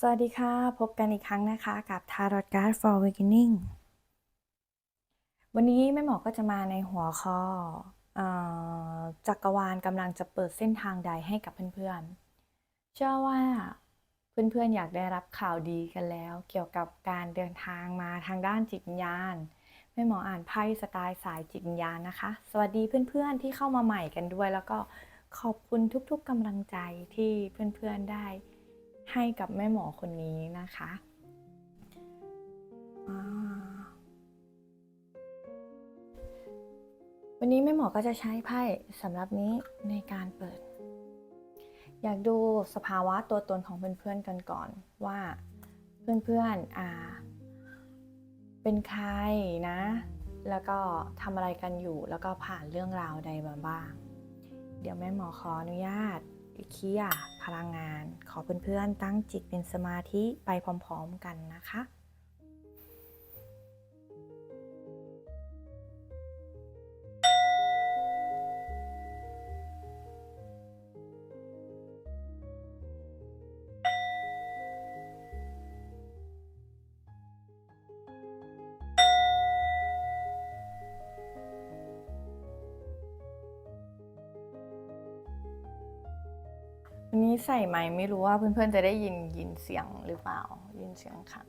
สวัสดีค่ะ พบกันอีกครั้งนะคะ กับ Tarot Card for Beginning วันนี้แม่หมอก็จะมาในหัวข้อเออจักรวาลกำลังจะเปิดเส้นทางใดให้กับเพื่อนๆ เชื่อว่าเพื่อนๆ อยากได้รับข่าวดีกันแล้ว เกี่ยวกับการเดินทางมาทางด้านจิตวิญญาณแม่หมออ่านไพ่สไตล์สายจิตวิญญาณนะคะ สวัสดีเพื่อนๆที่เข้ามาใหม่กันด้วย แล้วก็ขอบคุณทุกๆกำลังใจที่เพื่อนๆได้ ให้กับแม่หมอคนนี้นะคะวันนี้แม่หมอก็จะใช้ไพ่สำหรับนี้ในการเปิด อยากดูสภาวะตัวตนของเพื่อนๆกันก่อนว่าเพื่อนๆอ่า เป็นใครนะ แล้วก็ทำอะไรกันอยู่แล้วก็ผ่านเรื่องราวใดมาบ้าง เดี๋ยวแม่หมอขออนุญาต คลียพลังงาน ขอเพื่อนๆตั้งจิตเป็นสมาธิไปพร้อมๆกันนะคะ นี้ใส่ไหมไม่รู้ว่าเพื่อนๆจะได้ยินยินเสียงหรือเปล่า ยินเสียงขัน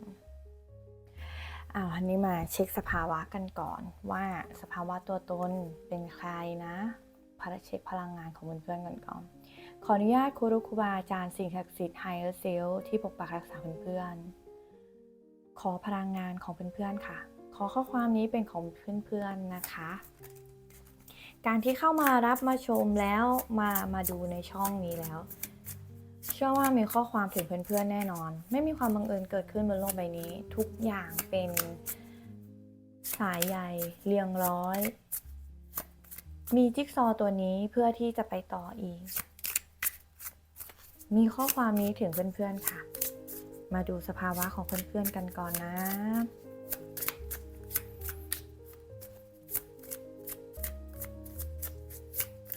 อ่าวันนี้มาเช็คสภาวะกันก่อนว่าสภาวะตัวตนเป็นใครนะพาราเช็คพลังงานของเพื่อนๆกันก่อน ขออนุญาตครูรุครูบาอาจารย์สิ่งศักดิ์สิทธิ์ไฮเออร์เซลที่ปกปักรักษาเพื่อนๆขอพลังงานของเพื่อนๆค่ะ ขอข้อความนี้เป็นของเพื่อนๆนะคะการที่เข้ามารับมาชมแล้วมามาดูในช่องนี้แล้ว เชื่อว่ามีข้อความถึงเพื่อนๆแน่นอน ไม่มีความบังเอิญเกิดขึ้นบนโลกใบนี้ ทุกอย่างเป็นสายใยเรียงร้อย มีจิ๊กซอว์ตัวนี้เพื่อที่จะไปต่ออีก มีข้อความนี้ถึงเพื่อนๆค่ะ มาดูสภาวะของเพื่อนๆกันก่อนนะ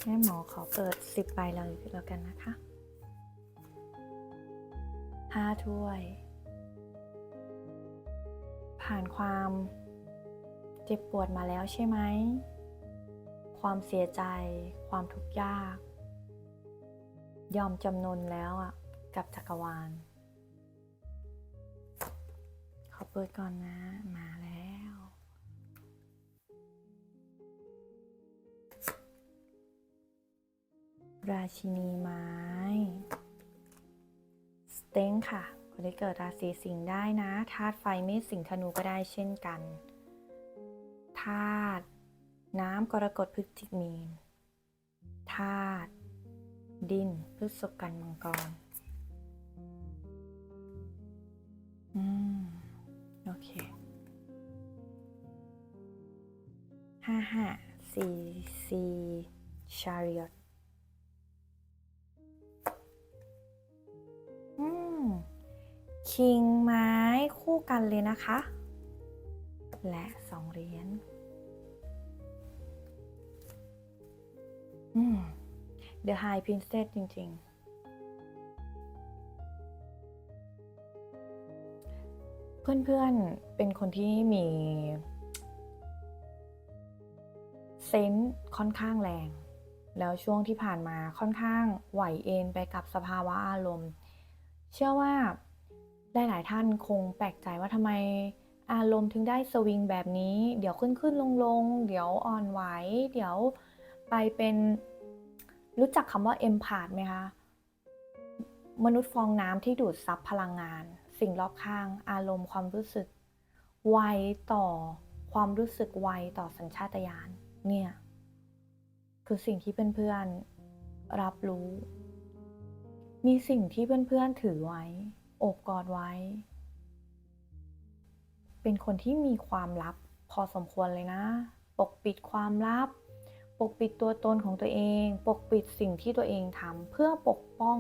แม่หมอขอเปิดสิบใบเลยแล้วกันนะคะ ห้าถ้วย ผ่านความเจ็บปวดมาแล้วใช่ไหม ความเสียใจ ความทุกข์ยาก ยอมจำนนแล้วอะ กับจักรวาล ขอเปิดก่อนนะ มาแล้ว ราชินีไม้ เต็งค่ะ คนที่เกิดราศีสิงห์ได้นะธาตุไฟเมษสิงห์ธนูก็ได้เช่นกันธาตุน้ำกรกฎพฤศจิกมีนธาตุดินพฤษภกันมังกร นะคะ และสองเหรียญอืม The High Princess จริง ๆเพื่อนๆ เป็นคนที่มีเซนส์ค่อนข้างแรง แล้วช่วงที่ผ่านมาค่อนข้างไหวเอ็นไปกับสภาวะอารมณ์ เชื่อว่า หลายๆท่านคงแปลกใจว่าทำไมอารมณ์ถึงได้สวิงแบบนี้ เดี๋ยวขึ้นขึ้นลงลงเดี๋ยวอ่อนไหว เดี๋ยวไปเป็นรู้จักคำว่าเอมพาดไหมคะ มนุษย์ฟองน้ำที่ดูดซับพลังงาน สิ่งรอบข้าง อารมณ์ความรู้สึก ไวต่อความรู้สึกไวต่อสัญชาตญาณเนี่ย คือสิ่งที่เพื่อนๆรับรู้ มีสิ่งที่เพื่อนๆถือไว้ โอบกอดไว้ เป็นคนที่มีความลับพอสมควรเลยนะ ปกปิดความลับ ปกปิดตัวตนของตัวเอง ปกปิดสิ่งที่ตัวเองทำเพื่อปกป้อง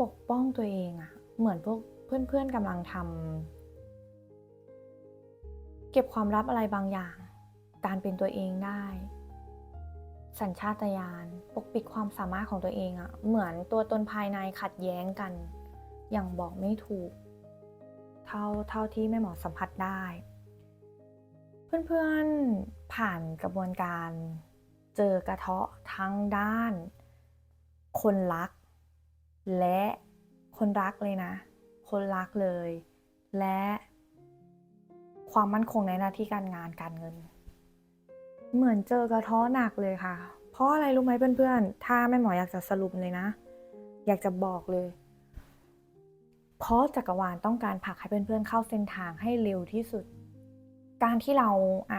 ปกป้องตัวเองอะเหมือนพวกเพื่อนๆกำลังทำเก็บความลับอะไรบางอย่าง การเป็นตัวเองได้ สัญชาตญาณปกปิดความสามารถของตัวเองอะเหมือนตัวตนภายในขัดแย้งกัน อย่างบอกไม่ถูก เท่าเท่าที่แม่หมอสัมผัสได้ เพื่อนๆผ่านกระบวนการเจอกระเทาะทั้งด้าน คนรัก และคนรักเลยนะ คนรักเลย และความมั่นคงในหน้าที่การงานการเงิน เหมือนเจอกระเทาะหนักเลยค่ะ เพราะอะไรรู้ไหมเพื่อนๆ ถ้าแม่หมออยากจะสรุปเลยนะ อยากจะบอกเลย เพราะจักรวาลต้องการผลักให้เพื่อนๆเข้าเส้นทางให้เร็วที่สุด การที่เรา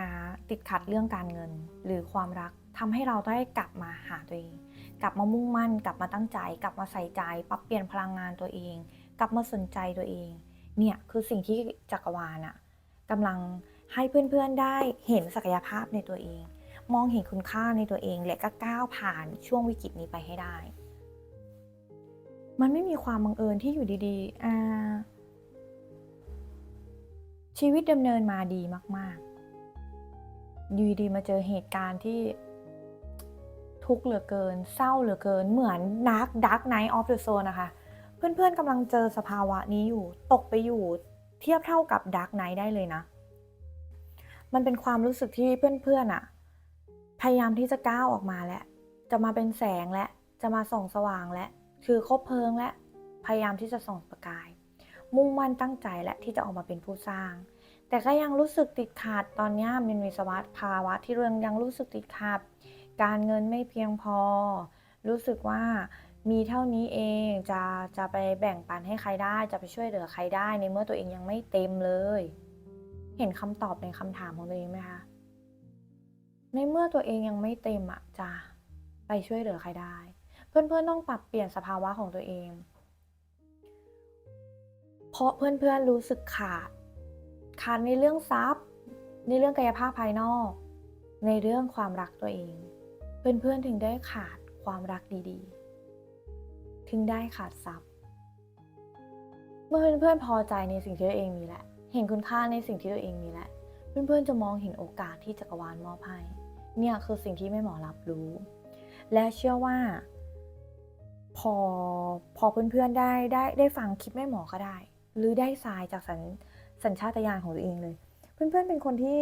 าติดขัดเรื่องการเงินหรือความรักทำให้เราได้กลับมาหาตัวเอง กลับมามุ่งมั่น กลับมาตั้งใจ กลับมาใส่ใจ ปรับเปลี่ยนพลังงานตัวเอง กลับมาสนใจตัวเอง เนี่ยคือสิ่งที่จักรวาลอะกำลังให้เพื่อนๆได้เห็นศักยภาพในตัวเอง มองเห็นคุณค่าในตัวเอง และก็ก้าวผ่านช่วงวิกฤตนี้ไปให้ได้ มันไม่มีความบังเอิญที่อยู่ดีๆอ่าชีวิตดำเนินมาดีมากๆ อยู่ดีๆมาเจอเหตุการณ์ที่ทุกข์เหลือเกิน เศร้าเหลือเกิน เหมือนนักดักไนท์ออฟเดอะโซนนะคะ เพื่อนๆกำลังเจอสภาวะนี้อยู่ ตกไปอยู่เทียบเท่ากับดักไนท์ได้เลยนะ มันเป็นความรู้สึกที่เพื่อนๆอะพยายามที่จะก้าวออกมาแล้ว จะมาเป็นแสงและ จะมาส่องสว่างและ คือคบเพลิงและพยายามที่จะส่องประกาย มุ่งมั่นตั้งใจและที่จะออกมาเป็นผู้สร้าง แต่ก็ยังรู้สึกติดขัดตอนนี้มันมีสวัสภาวะที่เรื่องยังรู้สึกติดขัดการเงินไม่เพียงพอ รู้สึกว่ามีเท่านี้เองจะจะไปแบ่งปันให้ใครได้ จะไปช่วยเหลือใครได้ในเมื่อตัวเองยังไม่เต็มเลย เห็นคำตอบในคำถามของตัวเองไหมคะในเมื่อตัวเองยังไม่เต็มอะจะไปช่วยเหลือใครได้ เพื่อนๆต้องปรับเปลี่ยนสภาวะของตัวเอง เพราะเพื่อนๆรู้สึกขาด ขาดในเรื่องทรัพย์ ในเรื่องกายภาพภายนอก ในเรื่องความรักตัวเอง เพื่อนๆถึงได้ขาดความรักดีๆ ถึงได้ขาดทรัพย์ เมื่อเพื่อนๆพอใจในสิ่งที่ตัวเองมีแล้วเห็นคุณค่าในสิ่งที่ตัวเองมีแล้วเพื่อนๆจะมองเห็นโอกาสที่จักรวาลมอบให้ เนี่ยคือสิ่งที่แม่หมอรับรู้ และเชื่อว่า อพอเพื่อนๆได้ได้ได้ฟังคลิปแม่หมอก็ได้ หรือได้ทรายจากสัญสัญชาตญาณของตัวเองเลย เพื่อนๆเป็นคนที่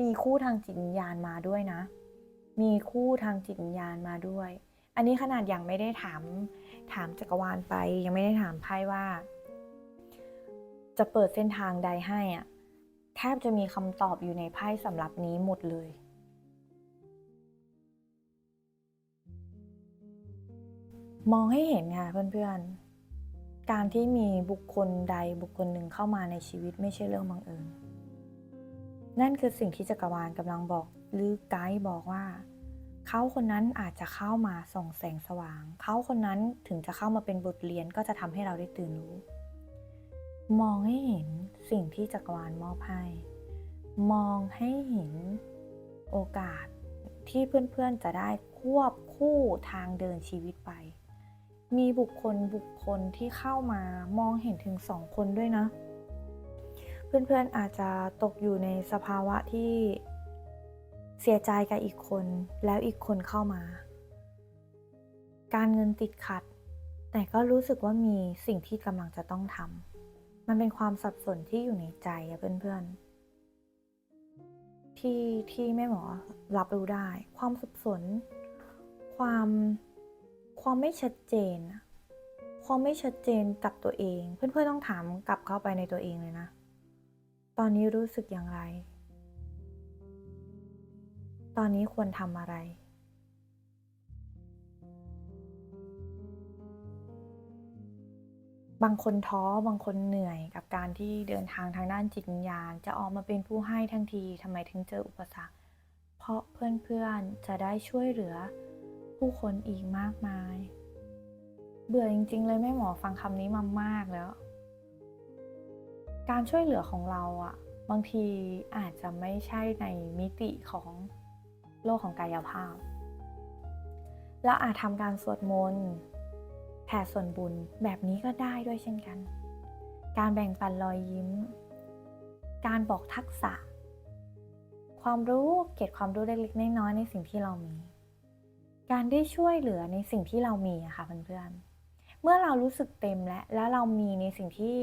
มีคู่ทางจิตวิญญาณมาด้วยนะ มีคู่ทางจิตวิญญาณมาด้วย อันนี้ขนาดยังไม่ได้ถามถามจักรวาลไป ยังไม่ได้ถามไพ่ว่า จะเปิดเส้นทางใดให้อะแทบจะมีคำตอบอยู่ในไพ่สำหรับนี้หมดเลย มองให้เห็นค่ะเพื่อนๆ การที่มีบุคคลใดบุคคลหนึ่งเข้ามาในชีวิตไม่ใช่เรื่องบังเอิญ นั่นคือสิ่งที่จักรวาลกำลังบอกหรือไกด์บอกว่า เขาคนนั้นอาจจะเข้ามาส่องแสงสว่าง เขาคนนั้นถึงจะเข้ามาเป็นบทเรียนก็จะทำให้เราได้ตื่นรู้ มองให้เห็นสิ่งที่จักรวาลมอบให้ มองให้เห็นโอกาสที่เพื่อนๆจะได้ควบคู่ทางเดินชีวิตไป มีบุคคลบุคคลที่เข้ามามองเห็นถึงสองคนด้วยนะ เพื่อนๆอาจจะตกอยู่ในสภาวะที่เสียใจกับอีกคน แล้วอีกคนเข้ามา การเงินติดขัด แต่ก็รู้สึกว่ามีสิ่งที่กำลังจะต้องทำมันเป็นความสับสนที่อยู่ในใจอะเพื่อนๆ ที่ที่แม่หมอรับรู้ได้ ความสับสน ความ ความไม่ชัดเจน ความไม่ชัดเจนกับตัวเอง เพื่อนๆต้องถามกลับเข้าไปในตัวเองเลยนะ ตอนนี้รู้สึกอย่างไร ตอนนี้ควรทำอะไร บางคนท้อบางคนเหนื่อยกับการที่เดินทางทางด้านจิตวิญญาณ จะออกมาเป็นผู้ให้ทั้งทีทำไมถึงเจออุปสรรค เพราะเพื่อนๆจะได้ช่วยเหลือ ผู้คนอีกมากมาย เบื่อจริง ๆ เลยแม่หมอฟังคำนี้มามากแล้ว การช่วยเหลือของเราอะบางทีอาจจะไม่ใช่ในมิติของโลกของกายภาพ เราอาจทำการสวดมนต์แผ่ส่วนบุญแบบนี้ก็ได้ด้วยเช่นกัน การแบ่งปันรอยยิ้ม การบอกทักษะ ความรู้เก็บความรู้เล็กๆน้อยๆในสิ่งที่เรามี การได้ช่วยเหลือในสิ่งที่เรามีอะค่ะเพื่อนๆ เมื่อเรารู้สึกเต็มแล้วแล้วเรามีในสิ่งที่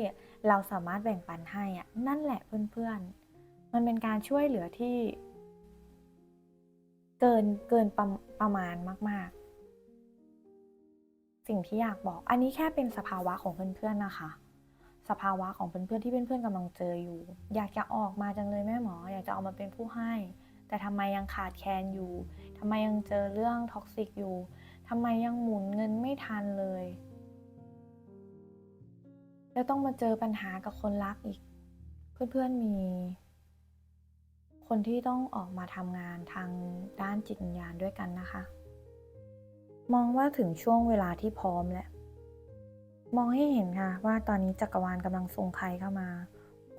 เราสามารถแบ่งปันให้อะนั่นแหละเพื่อนๆ มันเป็นการช่วยเหลือที่ เกินเกินประประมาณมาก ๆ สิ่งที่อยากบอก อันนี้แค่เป็นสภาวะของเพื่อนๆนะคะ สภาวะของเพื่อนๆที่เพื่อนๆกำลังเจออยู่ อยากจะออกมาจังเลยแม่หมอ อยากจะออกมาเป็นผู้ให้ แต่ทำไมยังขาดแคลนอยู่ทำไมยังเจอเรื่องท็อกซิกอยู่ทำไมยังหมุนเงินไม่ทันเลย แล้วต้องมาเจอปัญหากับคนรักอีก เพื่อนๆมี คนที่ต้องออกมาทำงานทางด้านจิตวิญญาณด้วยกันนะคะ มองว่าถึงช่วงเวลาที่พร้อมแล้วมองให้เห็นค่ะว่าตอนนี้จักรวาลกำลังส่งใครเข้ามา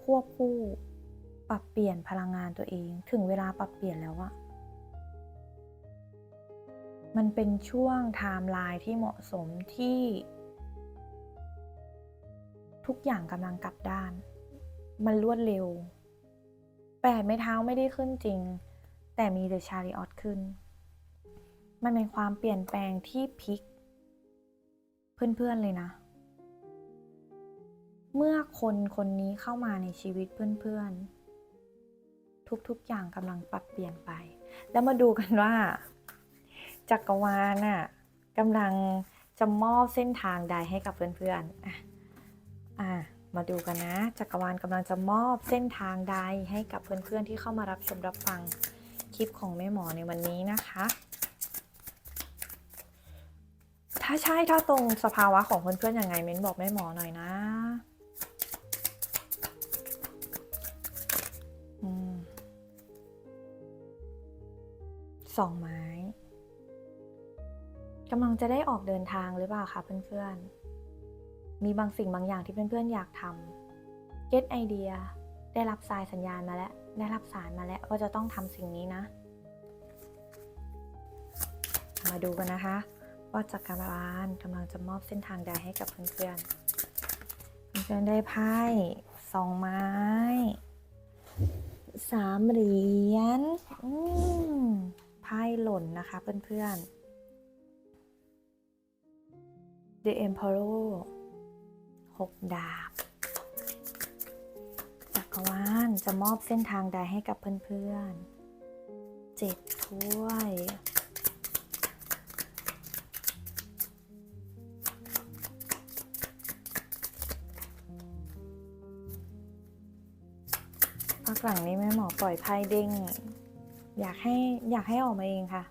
ควบคู่ ปรับเปลี่ยนพลังงานตัวเอง ถึงเวลาปรับเปลี่ยนแล้วอะมันเป็นช่วงไทม์ไลน์ที่เหมาะสมที่ ทุกอย่างกำลังกลับด้าน มันรวดเร็ว แปดไม้เท้าไม่ได้ขึ้นจริง แต่มีเดอะชาริออตขึ้น มันเป็นความเปลี่ยนแปลงที่พลิก เพื่อนๆเลยนะ เมื่อคนคนนี้เข้ามาในชีวิตเพื่อนๆ ทุกๆ อย่างกำลังปรับเปลี่ยนไป แล้วมาดูกันว่า จักรวาลน่ะกำลังจะมอบเส้นทางใดให้กับเพื่อนๆอะอะมาดูกันนะ จักรวาลกำลังจะมอบเส้นทางใดให้กับเพื่อนๆที่เข้ามารับชมรับฟังคลิปของแม่หมอในวันนี้นะคะ ถ้าใช่ถ้าตรงสภาวะของเพื่อนๆยังไงเม้นบอกแม่หมอหน่อยนะ สองไม้กำลังจะได้ออกเดินทางหรือเปล่าคะเพื่อนๆ มีบางสิ่งบางอย่างที่เพื่อนๆอยากทำ get ไอเดีย ได้รับสายสัญญาณมาแล้ว ได้รับสารมาแล้วว่าจะต้องทำสิ่งนี้นะ มาดูกันนะคะ ว่าจักรวาลกำลังจะมอบเส้นทางใดให้กับเพื่อนๆ เพื่อนๆได้ไพ่สองไม้สามเหรียญอืม ไพ่หล่นนะคะเพื่อนๆ The Emperor หกดาบจักรวาลจะมอบเส้นทางใดให้กับเพื่อนๆเจ็ดถ้วยพักหลังนี้แม่หมอปล่อยไพ่เด้ง อยากให้อยากให้ออกมาเองค่ะ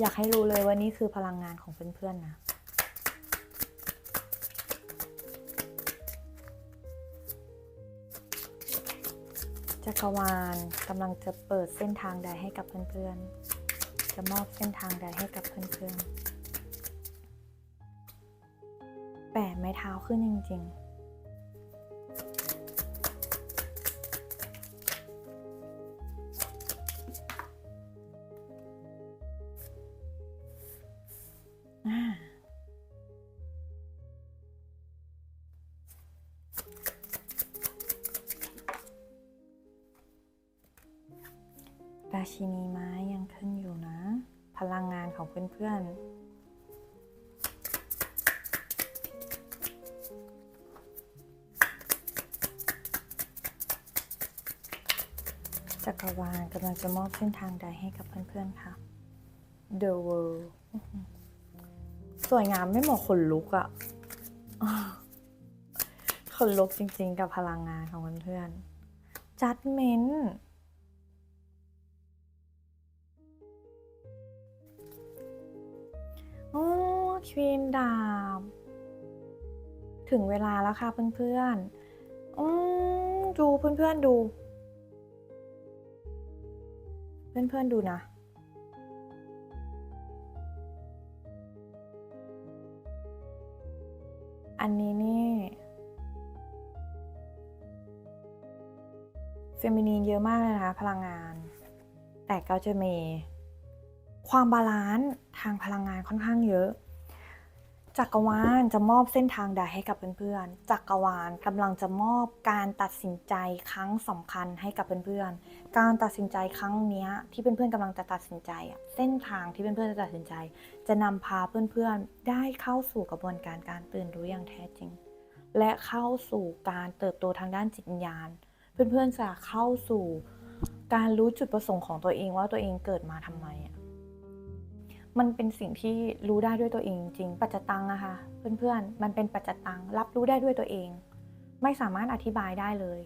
อยากให้รู้เลยว่านี่คือพลังงานของเพื่อนๆนะจักรวาลกำลังจะเปิดเส้นทางใดให้กับเพื่อนๆ จะมอบเส้นทางใดให้กับเพื่อนๆ แปะไม้เท้าขึ้นจริงๆ เพื่อนๆค่ะ The World สวยงามไม่หมดขนลุกอะ่ะขนลุกจริงๆกับพลังงานของเพื่อนๆจัดเมนโอ้ควีนดาบถึงเวลาแล้วค่ะเพื่อนๆอืมดูเพื่อนๆดู เพื่อนๆดูนะอันนี้นี่เฟมินีนเยอะมากเลยนะคะพลังงาน แต่ก็จะมีความบาลานซ์ทางพลังงานค่อนข้างเยอะ จักรวาลจะมอบเส้นทางใดให้กับเพื่อนๆ จักรวาลกำลังจะมอบการตัดสินใจครั้งสำคัญให้กับเพื่อนๆ การตัดสินใจครั้งนี้ที่เพื่อนๆกำลังจะตัดสินใจเส้นทางที่เพื่อนๆจะตัดสินใจ จะนำพาเพื่อนๆ ได้เข้าสู่กระบวนการการตื่นรู้อย่างแท้จริง และเข้าสู่การเติบโตทางด้านจิตวิญญาณ เพื่อนๆจะเข้าสู่การรู้จุดประสงค์ของตัวเองว่าตัวเองเกิดมาทำไมอะ มันเป็นสิ่งที่รู้ได้ด้วยตัวเองจริงปัจจตังนะคะเพื่อนๆ มันเป็นปัจจตังรับรู้ได้ด้วยตัวเอง ไม่สามารถอธิบายได้เลย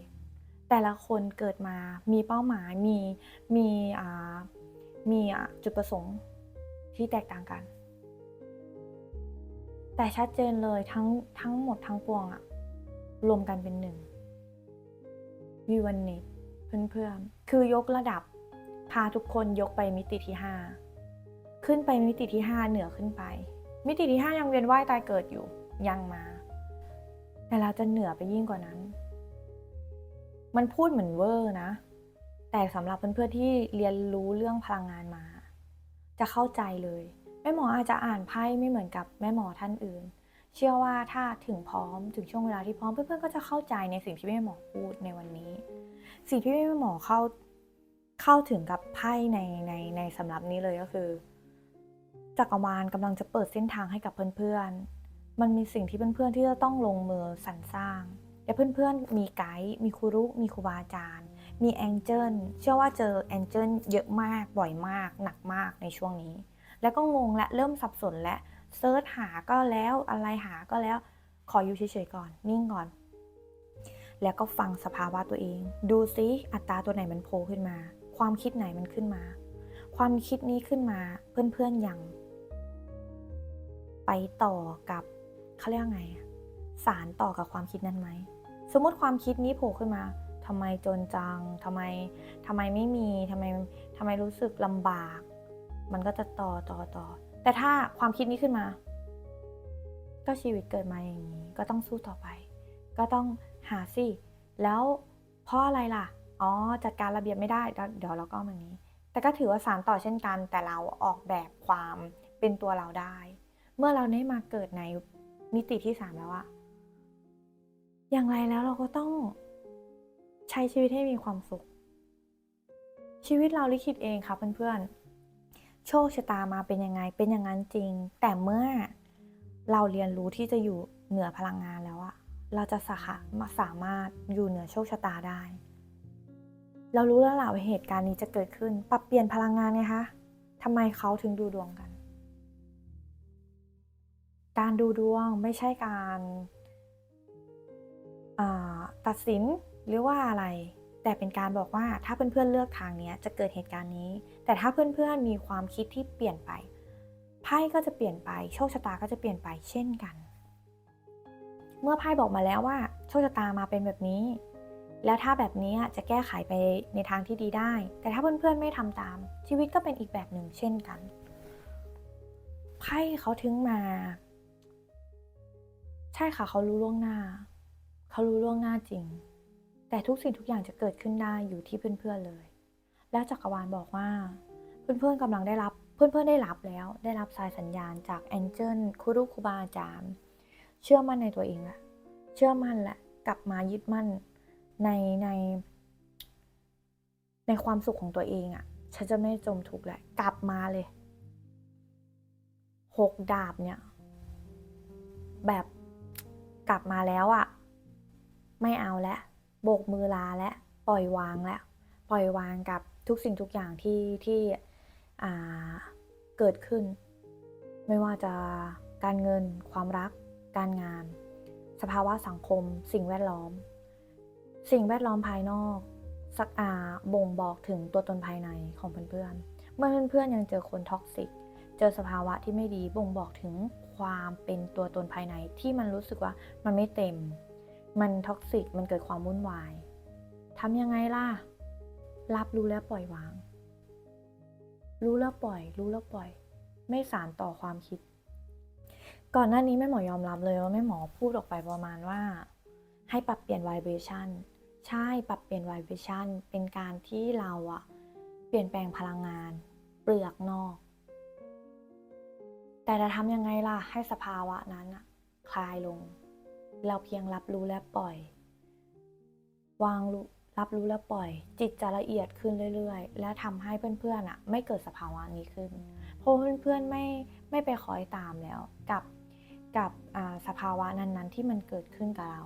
แต่ละคนเกิดมามีเป้าหมายมีมีอ่ามีอะจุดประสงค์ที่แตกต่างกัน แต่ชัดเจนเลยทั้งทั้งหมดทั้งปวงอะรวมกันเป็นหนึ่งวิวันนิตเพื่อนๆคือยกระดับพาทุกคนยกไปมิติที่ห้า ขึ้นไปมิติที่ 5 เหนือขึ้นไป มิติที่ 5 ยังเวียนว่ายตายเกิดอยู่ยังมา แต่เราจะเหนือไปยิ่งกว่านั้น มันพูดเหมือนเวอร์นะ แต่สำหรับเพื่อนๆที่เรียนรู้เรื่องพลังงานมา จะเข้าใจเลยแม่หมออาจจะอ่านไพ่ไม่เหมือนกับแม่หมอท่านอื่น เชื่อว่าถ้าถึงพร้อมถึงช่วงเวลาที่พร้อมเพื่อนๆก็จะเข้าใจในสิ่งที่แม่หมอพูดในวันนี้ สิ่งที่แม่หมอเข้าเข้าถึงกับไพ่ในในในสำหรับนี้เลยก็คือ จักรวาลกำลังจะเปิดเส้นทางให้กับเพื่อนๆ มันมีสิ่งที่เพื่อนๆที่จะต้องลงมือสรรสร้าง และเพื่อนๆ มีไกด์ มีครูรุมีครูบาอาจารย์ มีแองเจิล เชื่อว่าเจอแองเจิลเยอะมาก บ่อยมาก หนักมากในช่วงนี้ แล้วก็งงและเริ่มสับสนและเซิร์ชหาก็แล้วอะไรหาก็แล้ว ขออยู่เฉยๆก่อน นิ่งก่อน แล้วก็ฟังสภาวะตัวเอง ดูซิอัตราตัวไหนมันโผล่ขึ้นมา ความคิดไหนมันขึ้นมา ความคิดนี้ขึ้นมา เพื่อนๆยัง ไปต่อกับเขาเรียกไงสารต่อกับความคิดนั้นไหม สมมติความคิดนี้โผล่ขึ้นมาทำไมจนจังทำไมทำไมไม่มีทำไมทำไมรู้สึกลำบาก มันก็จะต่อต่อต่อ แต่ถ้าความคิดนี้ขึ้นมา ก็ชีวิตเกิดมาอย่างนี้ ก็ต้องสู้ต่อไป ก็ต้องหาสิ แล้วเพราะอะไรล่ะ อ๋อ จัดการระเบียบไม่ได้แล้วเดี๋ยวเราก็แบบนี้ แต่ก็ถือว่าสารต่อเช่นกัน แต่เราออกแบบความเป็นตัวเราได้ เมื่อเราได้มาเกิดในมิติที่สามแล้วอะอย่างไรแล้วเราก็ต้องใช้ชีวิตให้มีความสุข ชีวิตเราลิขิตเองค่ะเพื่อนๆ โชคชะตามาเป็นยังไงเป็นอย่างนั้นจริง แต่เมื่อเราเรียนรู้ที่จะอยู่เหนือพลังงานแล้วอะเราจะสามาสามารถอยู่เหนือโชคชะตาได้ เรารู้แล้วล่ะว่าเหตุการณ์นี้จะเกิดขึ้น ปรับเปลี่ยนพลังงานไงคะทำไมเขาถึงดูดวงกัน การดูดวงไม่ใช่การาตัดสินหรือว่าอะไร แต่เป็นการบอกว่าถ้าเพื่อนๆเลือกทางนี้จะเกิดเหตุการณ์นี้ แต่ถ้าเพื่อนๆมีความคิดที่เปลี่ยนไปไพ่ก็จะเปลี่ยนไป โชคชะตาก็จะเปลี่ยนไปเช่นกัน เมื่อไพ่บอกมาแล้วว่า โชคชะตามาเป็นแบบนี้ แล้วถ้าแบบนี้จะแก้ไขไปในทางที่ดีได้ แต่ถ้าเพื่อนๆไม่ทำตาม ชีวิตก็เป็นอีกแบบหนึ่งเช่นกันไพ่เขาถึงมา ใช่ค่ะเขารู้ล่วงหน้า เขารู้ล่วงหน้าจริง แต่ทุกสิ่งทุกอย่างจะเกิดขึ้นได้อยู่ที่เพื่อนๆเลย แล้วจักรวาลบอกว่า เพื่อนๆกำลังได้รับเพื่อนๆได้รับแล้ว ได้รับสายสัญญาณจากแองเจิลครูรุครูบาอาจารย์เชื่อมั่นในตัวเองแหละเชื่อมั่นแหละกลับมายึดมั่นในใน ในความสุขของตัวเองอะ่ะ ฉันจะไม่จมทุกข์แหละ กลับมาเลยหกดาบเนี่ย แบบ กลับมาแล้วอะ่ะ ไม่เอาแล้วโบกมือลาแล้วปล่อยวางแล้วปล่อยวางกับทุกสิ่งทุกอย่างที่ที่เกิดขึ้น ไม่ว่าจะการเงิน ความรัก การงาน สภาวะสังคม สิ่งแวดล้อม สิ่งแวดล้อมภายนอกสักอาบ่งบอกถึงตัวตนภายในของเพื่อนๆเมื่อเพื่อนๆยังเจอคนท็อกซิก เจอสภาวะที่ไม่ดีบ่งบอกถึง ความเป็นตัวตนภายในที่มันรู้สึกว่ามันไม่เต็ม มันท็อกซิก มันเกิดความวุ่นวายทำยังไงล่ะ รับรู้แล้วปล่อยวาง รู้แล้วปล่อย รู้แล้วปล่อย ไม่สารต่อความคิด ก่อนหน้านี้แม่หมอยอมรับเลยว่าแม่หมอพูดออกไปประมาณว่า ให้ปรับเปลี่ยน vibration ใช่ปรับเปลี่ยน vibration เป็นการที่เราอะเปลี่ยนแปลงพลังงาน เปลือกนอก แต่จะทำยังไงล่ะให้สภาวะนั้นคลายลง เราเพียงรับรู้และปล่อย วางรู้รับรู้และปล่อย จิตจะละเอียดขึ้นเรื่อย ๆ และทำให้เพื่อนๆอะไม่เกิดสภาวะนี้ขึ้น เพราะเพื่อนๆไม่ไม่ไปคอยตามแล้ว กับกับสภาวะนั้นๆ ที่มันเกิดขึ้นกับเรา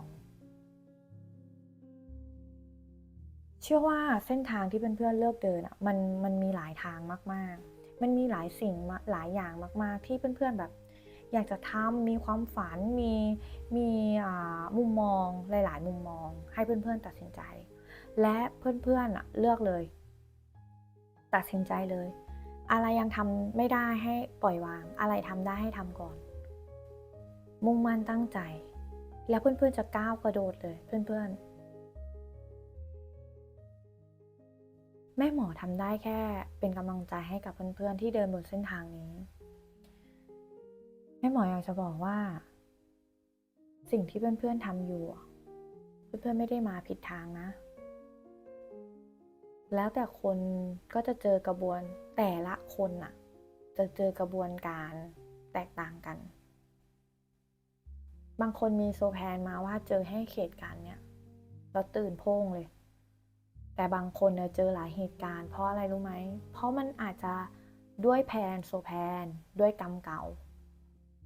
เชื่อว่าเส้นทางที่เพื่อนๆเลือกเดินอะมันมันมีหลายทางมากๆ มันมีหลายสิ่งหลายอย่างมาก ๆ ที่เพื่อนๆแบบอยากจะทำมีความฝันมีมีมุมมองหลาย ๆ มุมมอง ให้เพื่อน ๆ ตัดสินใจ และเพื่อนๆเลือกเลย ตัดสินใจเลย อะไรยังทำไม่ได้ให้ปล่อยวาง อะไรทำได้ให้ทำก่อน มุ่งมั่นตั้งใจ แล้วเพื่อนๆจะก้าวกระโดดเลยเพื่อนๆ แม่หมอทำได้แค่เป็นกำลังใจให้กับเพื่อนๆที่เดินบนเส้นทางนี้ แม่หมออยากจะบอกว่า สิ่งที่เพื่อนๆทำอยู่ เพื่อนๆไม่ได้มาผิดทางนะ แล้วแต่คนก็จะเจอกระบวนแต่ละคนน่ะ จะเจอกระบวนการแตกต่างกัน บางคนมีโซแพนมาว่าเจอให้เหตุการเนี้ยแล้วตื่นโพ่งเลย แต่บางคนเจอหลายเหตุการณ์ เพราะอะไรรู้ไหม เพราะมันอาจจะด้วยแพนโซแพนด้วยกรรมเก่า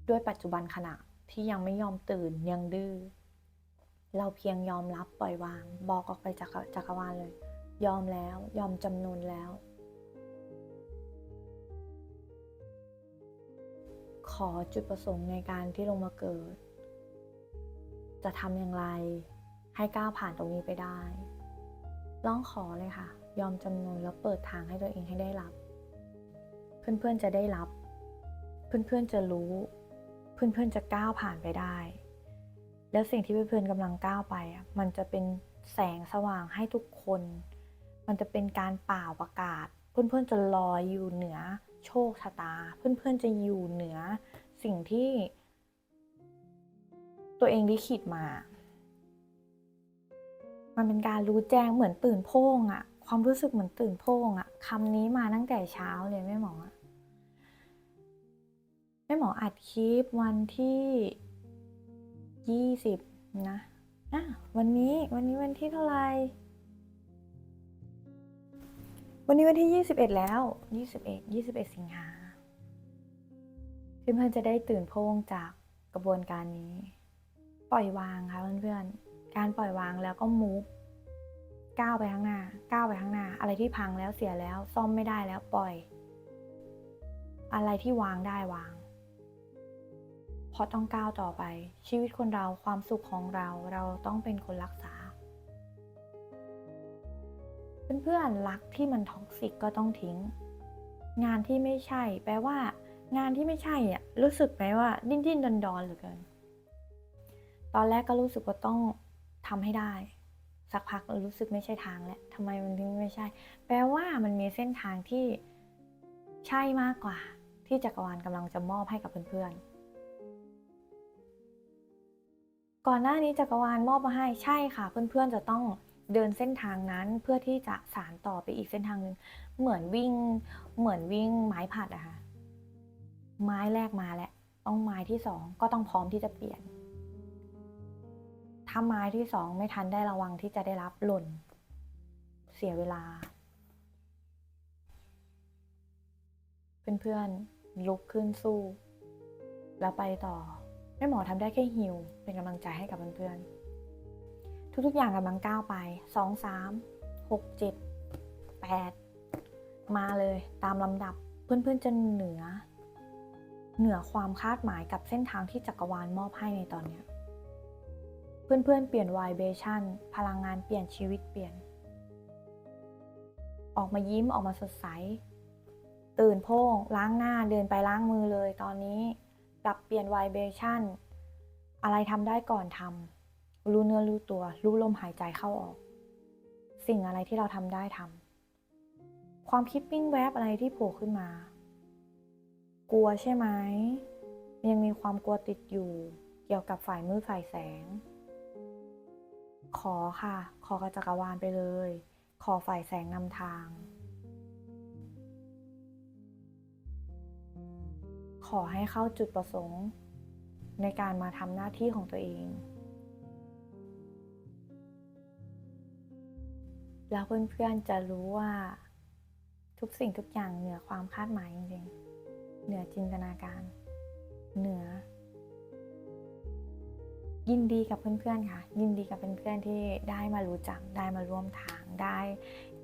ด้วยปัจจุบันขณะที่ยังไม่ยอมตื่นยังดื้อเราเพียงยอมรับปล่อยวาง บอกออกไปจากจักรวาลเลย ยอมแล้วยอมจำนนแล้ว ขอจุดประสงค์ในการที่ลงมาเกิด จะทำอย่างไรให้ก้าวผ่านตรงนี้ไปได้ ร้องขอเลยค่ะ ยอมจำนนแล้วเปิดทางให้ตัวเองให้ได้รับ เพื่อนๆจะได้รับ เพื่อนๆจะรู้ เพื่อนๆจะก้าวผ่านไปได้ แล้วสิ่งที่เพื่อนๆกำลังก้าวไปอะมันจะเป็นแสงสว่างให้ทุกคน มันจะเป็นการเป่าประกาศ เพื่อนๆจะลอยอยู่เหนือโชคชะตา เพื่อนๆจะอยู่เหนือสิ่งที่ ตัวเองลิขิตมา มันเป็นการรู้แจ้งเหมือนตื่นโพ่งอะความรู้สึกเหมือนตื่นโพ่งอะคำนี้มาตั้งแต่เช้าเลยแม่หมออะแม่หมออัดคลิปวันที่ยี่สิบนะอะวันนี้วันนี้วันที่เท่าไหร่วันนี้วันที่ 21 แล้ว 21 21 สิงหาเพื่อนๆจะได้ตื่นโพงจากกระบวนการนี้ ปล่อยวางค่ะเพื่อนๆ การปล่อยวางแล้วก็มูฟก้าวไปข้างหน้า ก้าวไปข้างหน้า อะไรที่พังแล้วเสียแล้ว ซ่อมไม่ได้แล้วปล่อย อะไรที่วางได้วาง เพราะต้องก้าวต่อไป ชีวิตคนเราความสุขของเราเราต้องเป็นคนรักษา เพื่อนๆรักที่มันท็อกซิกก็ต้องทิ้ง งานที่ไม่ใช่ แปลว่า งานที่ไม่ใช่อะรู้สึกไหมว่า ดิ้นดิ้นดอนดอนเหลือเกิน ตอนแรกก็รู้สึกว่าต้อง ทำให้ได้ สักพักรู้สึกไม่ใช่ทางแล้วทำไมมันถึงไม่ใช่ แปลว่ามันมีเส้นทางที่ใช่มากกว่า ที่จักรวาลกำลังจะมอบให้กับเพื่อนๆ ก่อนหน้านี้จักรวาลมอบมาให้ใช่ค่ะ เพื่อนๆจะต้องเดินเส้นทางนั้นเพื่อที่จะสานต่อไปอีกเส้นทางหนึ่งเหมือนวิ่งเหมือนวิ่งไม้ผัดอะค่ะไม้แรกมาแล้วต้องไม้ที่สองก็ต้องพร้อมที่จะเปลี่ยน ถ้าไม้ที่สองไม่ทันได้ระวังที่จะได้รับหล่น เสียเวลา เพื่อนๆลุกขึ้นสู้ แล้วไปต่อแม่หมอทำได้แค่ฮิว เป็นกำลังใจให้กับเพื่อนๆทุกๆอย่างกำลังก้าวไปสองสามหกเจ็ดแปดมาเลยตามลำดับเพื่อนๆจะเหนือ เหนือความคาดหมายกับเส้นทางที่จักรวาลมอบให้ในตอนนี้ เพื่อนๆ เปลี่ยนไวเบชั่น พลังงานเปลี่ยนชีวิตเปลี่ยน ออกมายิ้มออกมาสดใส ตื่นโพ่งล้างหน้าเดินไปล้างมือเลย ตอนนี้ปรับเปลี่ยนไวเบชั่น อะไรทำได้ก่อนทำรู้เนื้อรู้ตัว รู้ลมหายใจเข้าออก สิ่งอะไรที่เราทำได้ทำความคิดปิ้งแวบอะไรที่โผล่ขึ้นมา กลัวใช่ไหมยังมีความกลัวติดอยู่ เกี่ยวกับฝ่ายมืดฝ่ายแสง ขอค่ะ ขอกระจักรวาลไปเลย ขอฝ่ายแสงนำทาง ขอให้เข้าจุดประสงค์ ในการมาทำหน้าที่ของตัวเอง แล้วเพื่อนๆจะรู้ว่า ทุกสิ่งทุกอย่างเหนือความคาดหมายจริงๆ เหนือจินตนาการ เหนือ ยินดีกับเพื่อนๆค่ะ ยินดีกับเพื่อนๆที่ได้มารู้จักได้มาร่วมทางได้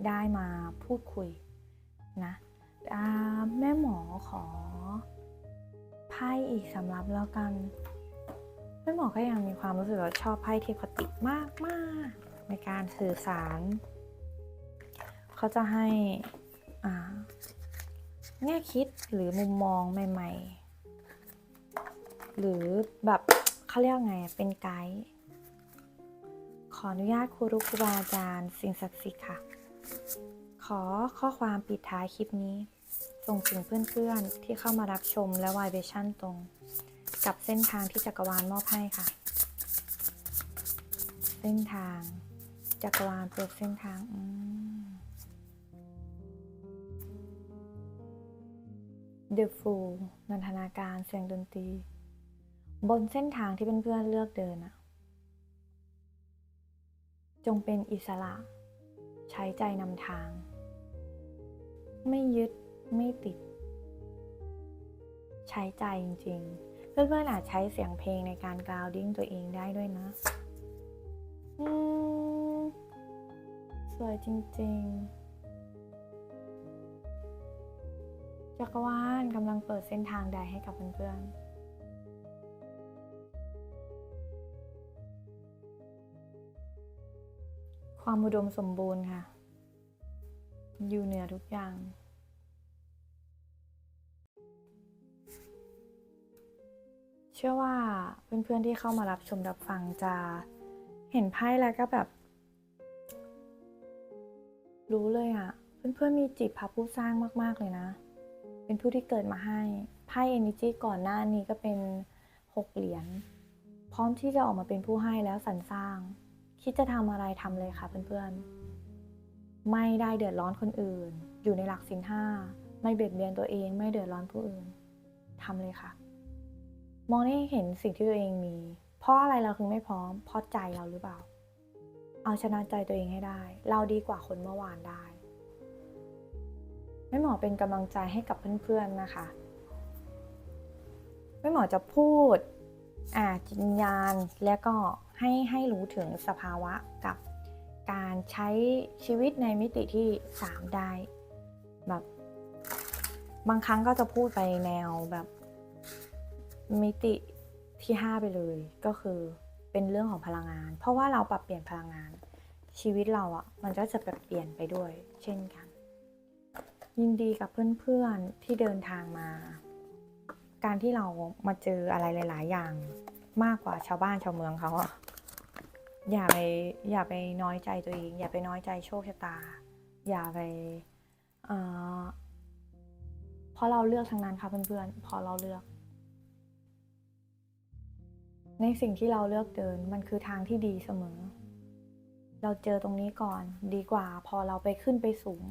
ได้มาพูดคุยนะอาแม่หมอขอไพ่อีกสำหรับแล้วกันแม่หมอก็ยังมีความรู้สึกว่าชอบไพ่เทพติมากมากๆในการสื่อสาร เขาจะให้อ่าแง่คิดหรือมุมมองใหม่ ๆ หรือแบบ เขาเรียกไงเป็นไกด์ขออนุญาตครูรุครูบาอาจารย์สิ่งศักดิ์สิทธิ์ค่ะ ขอข้อความปิดท้ายคลิปนี้ ส่งถึงเพื่อนๆ ที่เข้ามารับชมและวายเบชั่นตรง กับเส้นทางที่จักรวาลมอบให้ค่ะ เส้นทาง จักรวาลเปิดเส้นทางอืม The Fool นันทนาการเสียงดนตรี บนเส้นทางที่เพื่อนๆเลือกเดินอะจงเป็นอิสระ ใช้ใจนำทาง ไม่ยึดไม่ติด ใช้ใจจริง ๆ เพื่อนๆอาจใช้เสียงเพลงในการกราวดิ้งตัวเองได้ด้วยนะสวยจริง ๆ จักรวาลกำลังเปิดเส้นทางใดให้กับเพื่อนๆ ความอุดมสมบูรณ์ค่ะ อยู่เหนือทุกอย่าง เชื่อว่าเพื่อนๆที่เข้ามารับชมรับฟังจะเห็นไพ่แล้วก็แบบ รู้เลยอะ่ะเพื่อนๆมีจิตพระผู้สร้างมาก ๆ เลยนะ เป็นผู้ที่เกิดมาให้ไพ่เอนิจีก่อนหน้านี้ก็เป็นหกเหรียญพร้อมที่จะออกมาเป็นผู้ให้แล้วสรรสร้าง คิดจะทำอะไรทำเลยค่ะเพื่อนๆ ไม่ได้เดือดร้อนคนอื่น อยู่ในหลักสินห้า ไม่เบียดเบียนตัวเอง ไม่เดือดร้อนผู้อื่นทำเลยค่ะ มองให้เห็นสิ่งที่ตัวเองมี เพราะอะไรเราถึงไม่พร้อม เพราะใจเราหรือเปล่า เอาชนะใจตัวเองให้ได้ เราดีกว่าคนเมื่อวานได้แม่หมอเป็นกำลังใจให้กับเพื่อนๆนะคะแม่หมอจะพูดอ่าจิตวิญญาณแล้วก็ ให้ให้รู้ถึงสภาวะกับการใช้ชีวิตในมิติที่ 3 ได้ แบบบางครั้งก็จะพูดไปแนวแบบมิติที่ 5 ไปเลย ก็คือเป็นเรื่องของพลังงาน เพราะว่าเราปรับเปลี่ยนพลังงาน ชีวิตเราอะ่ะมันก็จะปรับเปลี่ยนไปด้วย เช่นกัน ยินดีกับเพื่อนๆที่เดินทางมา การที่เรามาเจออะไรหลาย ๆ อย่างมากกว่าชาวบ้านชาวเมืองเขาอะ อย่าไปอย่าไปน้อยใจตัวเอง อย่าไปน้อยใจโชคชะตา อย่าไปเอ่อพราะเราเลือกทั้งนั้นค่ะเพื่อนๆพอเราเลือก ในสิ่งที่เราเลือกเดินมันคือทางที่ดีเสมอ เราเจอตรงนี้ก่อนดีกว่า พอเราไปขึ้นไปสูง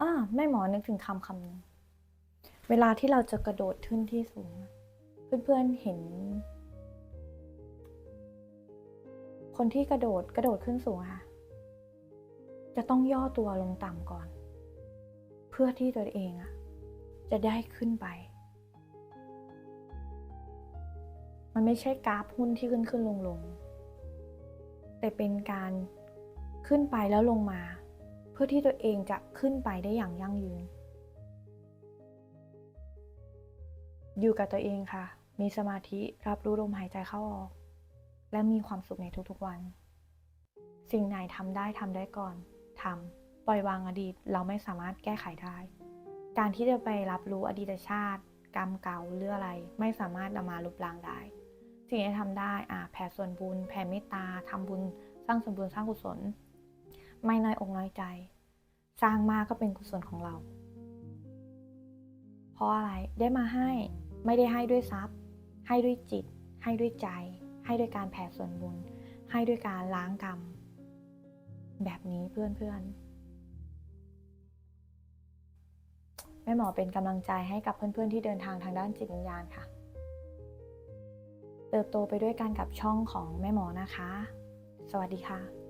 อ่าแม่หมอนึกถึงคำคำหนึงเวลาที่เราจะกระโดดขึ้นที่สูง เพื่อนๆเห็น คนที่กระโดดกระโดดขึ้นสูงค่ะ จะต้องย่อตัวลงต่ำก่อน เพื่อที่ตัวเองอะจะได้ขึ้นไป มันไม่ใช่กราฟหุ้นที่ขึ้นขึ้นลงลงแต่เป็นการขึ้นไปแล้วลงมา เพื่อที่ตัวเองจะขึ้นไปได้อย่างยั่งยืน อยู่กับตัวเองค่ะ มีสมาธิรับรู้ลมหายใจเข้าออก และมีความสุขในทุกๆวัน สิ่งไหนทำได้ทำได้ก่อนทำปล่อยวางอดีตเราไม่สามารถแก้ไขได้ การที่จะไปรับรู้อดีตชาติ กรรมเก่าหรืออะไร ไม่สามารถนำมาลบล้างได้ สิ่งที่ทำได้อ่าแผ่ส่วนบุญ แผ่เมตตาทำบุญ สร้างส่วนบุญสร้างกุศล ไม่น้อยอกน้อยใจ สร้างมาก็เป็นกุศลของเรา เพราะอะไรได้มาให้ไม่ได้ให้ด้วยทรัพย์ ให้ด้วยจิต ให้ด้วยใจ ให้ด้วยการแผ่ส่วนบุญ ให้ด้วยการล้างกรรม แบบนี้เพื่อนๆแม่หมอเป็นกำลังใจให้กับเพื่อนๆที่เดินทางทางด้านจิตวิญญาณค่ะ เติบโตไปด้วยกันกับช่องของแม่หมอนะคะ สวัสดีค่ะ